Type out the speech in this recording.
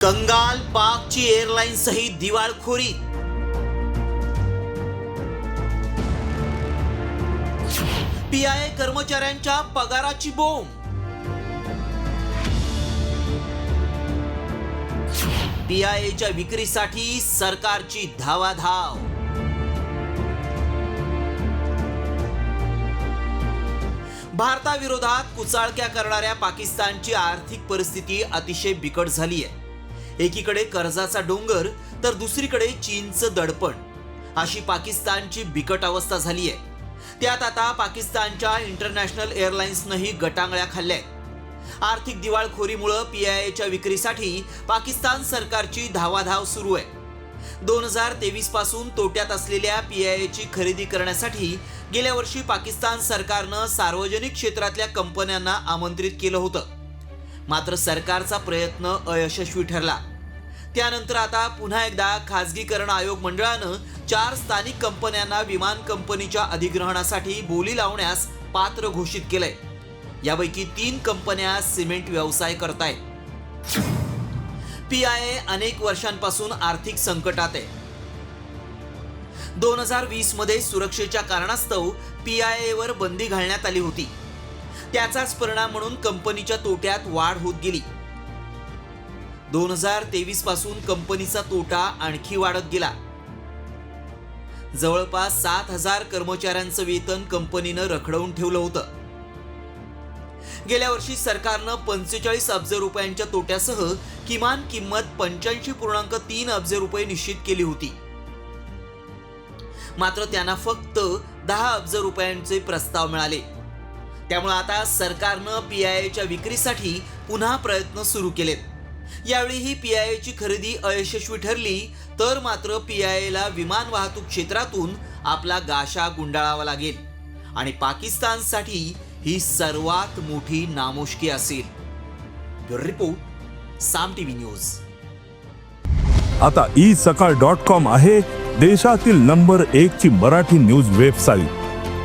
कंगाल पाकची एअरलाईन सहित दिवाळखोरी. पीआयए कर्मचाऱ्यांच्या पगाराची बोंब. पीआयएच्या विक्रीसाठी सरकारची धावाधाव. भारताविरोधात कुचाळक्या करणाऱ्या पाकिस्तानची आर्थिक परिस्थिती अतिशय बिकट झाली आहे एकीकडे कर्जाचा डोंगर तर दुसरीकडे चीनचं दडपण. अशी पाकिस्तानची बिकट अवस्था झाली आहे त्यात आता पाकिस्तानच्या इंटरनॅशनल एअरलाइन्सनंही गटांगळ्या खाल्ल्या आहेत आर्थिक दिवाळखोरीमुळं पी आयच्या विक्रीसाठी पाकिस्तान सरकारची धावाधाव सुरू आहे दोन हजार तेवीसपासून तोट्यात असलेल्या पी आयची खरेदी करण्यासाठी गेल्या वर्षी पाकिस्तान सरकारनं सार्वजनिक क्षेत्रातल्या कंपन्यांना आमंत्रित केलं होतं. मात्र सरकारचा प्रयत्न अयशस्वी ठरला. त्यानंतर आता पुन्हा एकदा खाजगीकरण आयोग मंडळानं चार स्थानिक कंपन्यांना विमान कंपनीच्या अधिग्रहणासाठी बोली लावण्यास पात्र घोषित केलंय. यापैकी तीन कंपन्या सिमेंट व्यवसाय करतायत. ए अनेक वर्षांपासून आर्थिक संकटात आहे. दोन हजार वीसमध्ये सुरक्षेच्या कारणास्तव पी आय वर बंदी घालण्यात आली होती. त्याचाच परिणाम म्हणून कंपनीच्या तोट्यात वाढ होत गेली. दोन हजार तेवीसपासून कंपनीचा तोटा आणखी वाढत गेला. जवळपास सात हजार कर्मचाऱ्यांचं वेतन कंपनीनं रखडवून ठेवलं होतं. गेल्या वर्षी सरकारनं पंचेचाळीस अब्ज रुपयांच्या तोट्यासह किमान किंमत पंच्याऐंशी पूर्णांक तीन अब्ज रुपये निश्चित केली होती. मात्र त्यांना फक्त दहा अब्ज रुपयांचे प्रस्ताव मिळाले. त्यामुळे आता सरकारनं पी आय एच्या विक्रीसाठी पुन्हा प्रयत्न सुरू केलेत. यावेळी ही पी आय एची खरेदी अयशस्वी ठरली तर मात्र पी आय एला विमान वाहतूक क्षेत्रातून आपला गाशा गुंडाळावा लागेल. आणि पाकिस्तानसाठी ही सर्वात मोठी नामुष्की असेल. Report Saam TV news. आता ई सकाळ डॉट कॉम आहे देशातील नंबर एक ची मराठी न्यूज वेबसाईट.